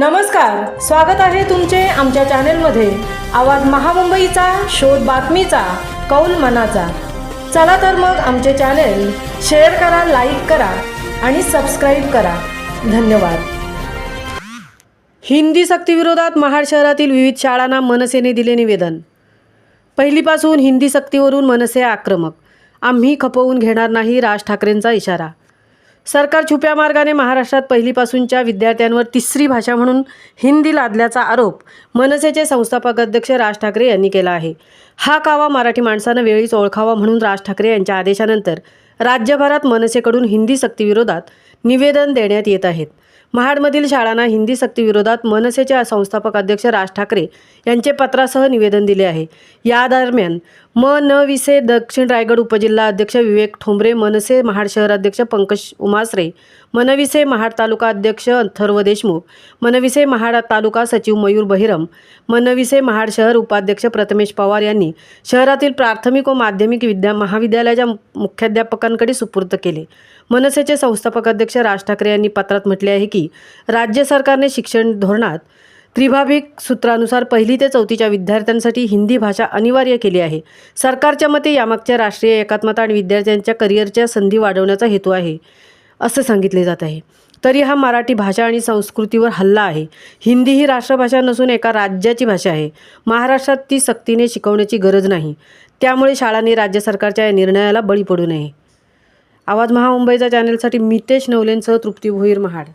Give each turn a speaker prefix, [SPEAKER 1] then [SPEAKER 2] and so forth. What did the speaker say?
[SPEAKER 1] नमस्कार स्वागत आहे तुमचे आमच्या चॅनेलमध्ये. आवाज महामुंबईचा शोध बातमीचा कौल मनाचा. चला तर मग आमचे चॅनेल शेअर करा लाईक करा आणि सबस्क्राईब करा. धन्यवाद. हिंदी सक्तीविरोधात महाड शहरातील विविध शाळांना मनसेने दिले निवेदन. पहिलीपासून हिंदी सक्तीवरून मनसे आक्रमक. आम्ही खपवून घेणार नाही राज ठाकरेंचा इशारा. सरकार छुप्या मार्गाने महाराष्ट्रात पहिलीपासूनच्या विद्यार्थ्यांवर तिसरी भाषा म्हणून हिंदी लादल्याचा आरोप मनसेचे संस्थापक अध्यक्ष राज ठाकरे यांनी केला आहे. हा कावा मराठी माणसानं वेळीच ओळखावा म्हणून राज ठाकरे यांच्या आदेशानंतर राज्यभरात मनसेकडून हिंदी सक्तीविरोधात निवेदन देण्यात येत आहेत. महाडमधील शाळांना हिंदी सक्तीविरोधात मनसेचे संस्थापक अध्यक्ष राज ठाकरे यांचे पत्रासह निवेदन दिले आहे. या दरम्यान म न विसे दक्षिण रायगड उपजिल्हा अध्यक्ष विवेक ठोंबरे मनसे महाड शहराध्यक्ष पंकज उमासरे मनविसे महाड तालुका अध्यक्ष अथर्व देशमुख मनविसे महाड तालुका सचिव मयूर बहिरम मनविसे महाड शहर उपाध्यक्ष प्रथमेश पवार यांनी शहरातील प्राथमिक व माध्यमिक विद्या महाविद्यालयाच्या मुख्याध्यापकांकडे सुपूर्द केले. मनसेचे संस्थापक अध्यक्ष राज ठाकरे यांनी पत्रात म्हटले आहे की राज्य सरकारने शिक्षण धोरणात त्रिभाविक सूत्रानुसार पहिली ते चौथीच्या विद्यार्थ्यांसाठी हिंदी भाषा अनिवार्य केली आहे. सरकारच्या मते यामागच्या राष्ट्रीय एकात्मता आणि विद्यार्थ्यांच्या करिअरच्या संधी वाढवण्याचा हेतू आहे असं सांगितले जात आहे. तरी हा मराठी भाषा आणि संस्कृतीवर हल्ला आहे. हिंदी ही राष्ट्रभाषा नसून एका राज्याची भाषा आहे. महाराष्ट्रात ती सक्तीने शिकवण्याची गरज नाही. त्यामुळे शाळांनी राज्य सरकारच्या या निर्णयाला बळी पडू नये. आवाज महामुंबईच्या चॅनेलसाठी मितेश नवलेंसह तृप्ती भोईर महाड.